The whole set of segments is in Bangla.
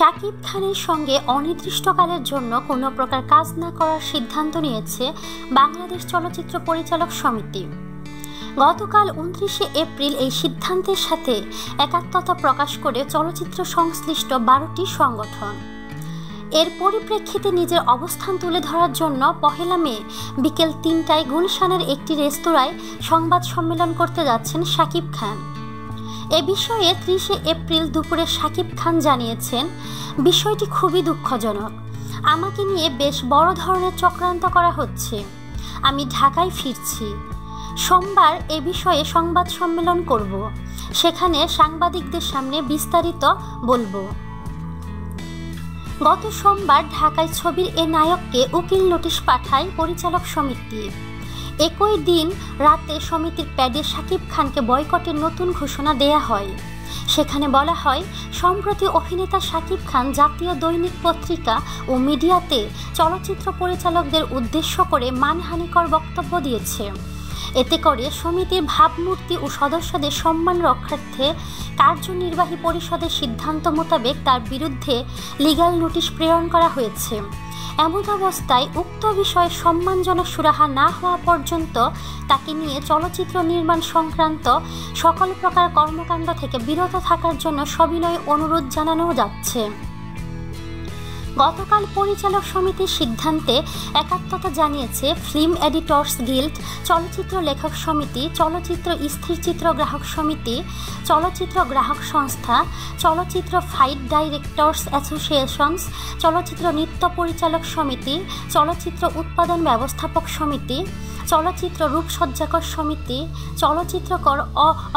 শাকিব খানের সঙ্গে অনির্দিষ্টকালের জন্য কোনো প্রকার কাজ না করার সিদ্ধান্ত নিয়েছে বাংলাদেশ চলচ্চিত্র পরিচালক সমিতি। গতকাল উনত্রিশে এপ্রিল এই সিদ্ধান্তের সাথে একাত্মতা প্রকাশ করে চলচ্চিত্র সংশ্লিষ্ট বারোটি সংগঠন। এর পরিপ্রেক্ষিতে নিজের অবস্থান তুলে ধরার জন্য পহেলা মে বিকেল তিনটায় গুলশানের একটি রেস্তোরাঁয় সংবাদ সম্মেলন করতে যাচ্ছেন শাকিব খান। এ বিষয়ে ত্রিশে এপ্রিল দুপুরে শাকিব খান জানিয়েছেন, বিষয়টি খুবই দুঃখজনক। আমাকে নিয়ে বেশ বড় ধরনের চক্রান্ত করা হচ্ছে। আমি ঢাকায় ফিরছি। সোমবার এ বিষয়ে সংবাদ সম্মেলন করব। সেখানে সাংবাদিকদের সামনে বিস্তারিত বলব। গত সোমবার ঢাকায় ছবির এ নায়ককে উকিল নোটিশ পাঠায় পরিচালক সমিতি। একই দিন রাতে সমিতির প্যাডে শাকিব খানকে বয়কটের নতুন ঘোষণা দেয়া হয়। সেখানে বলা হয়, সম্প্রতি অভিনেতা শাকিব খান জাতীয় দৈনিক পত্রিকা ও মিডিয়াতে চলচ্চিত্র পরিচালকদের উদ্দেশ্য করে মানহানিকর বক্তব্য দিয়েছে। এতে করে সমিতির ভাবমূর্তি ও সদস্যদের সম্মান রক্ষার্থে কার্যনির্বাহী পরিষদের সিদ্ধান্ত মোতাবেক তার বিরুদ্ধে লিগাল নোটিশ প্রেরণ করা হয়েছে। এমন অবস্থায় উক্ত বিষয়ে সম্মানজনক সুরাহা না হওয়া পর্যন্ত তাকে নিয়ে চলচ্চিত্র নির্মাণ সংক্রান্ত সকল প্রকার কর্মকাণ্ড থেকে বিরত থাকার জন্য সবিনয় অনুরোধ জানানো যাচ্ছে। গতকাল পরিচালক সমিতির সিদ্ধান্তে একাত্মতা জানিয়েছে ফিল্ম এডিটর্স গিল্ড, চলচ্চিত্র লেখক সমিতি, চলচ্চিত্র স্থিরচিত্র গ্রাহক সমিতি, চলচ্চিত্র গ্রাহক সংস্থা, চলচ্চিত্র ফাইট ডাইরেক্টর্স অ্যাসোসিয়েশনস, চলচ্চিত্র নৃত্য পরিচালক সমিতি, চলচ্চিত্র উৎপাদন ব্যবস্থাপক সমিতি, চলচ্চিত্র রূপসজ্জাকর সমিতি, চলচ্চিত্রকর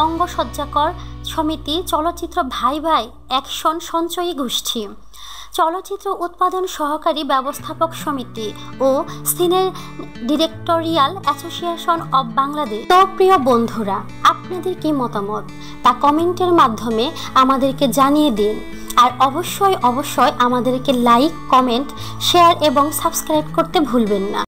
অঙ্গসজ্জাকর সমিতি চলচ্চিত্র ভাই ভাই অ্যাকশন সঞ্চয়ী গোষ্ঠী। চলচ্চিত্র উৎপাদন সহকারী ব্যবস্থাপক সমিতি ও সিনের ডিরেক্টোরিয়াল অ্যাসোসিয়েশন অব বাংলাদেশ। তো প্রিয় বন্ধুরা, আপনাদের কি মতামত? তা কমেন্টের মাধ্যমে আমাদেরকে জানিয়ে দিন। আর অবশ্যই অবশ্যই আমাদেরকে লাইক, কমেন্ট, শেয়ার এবং সাবস্ক্রাইব করতে ভুলবেন না।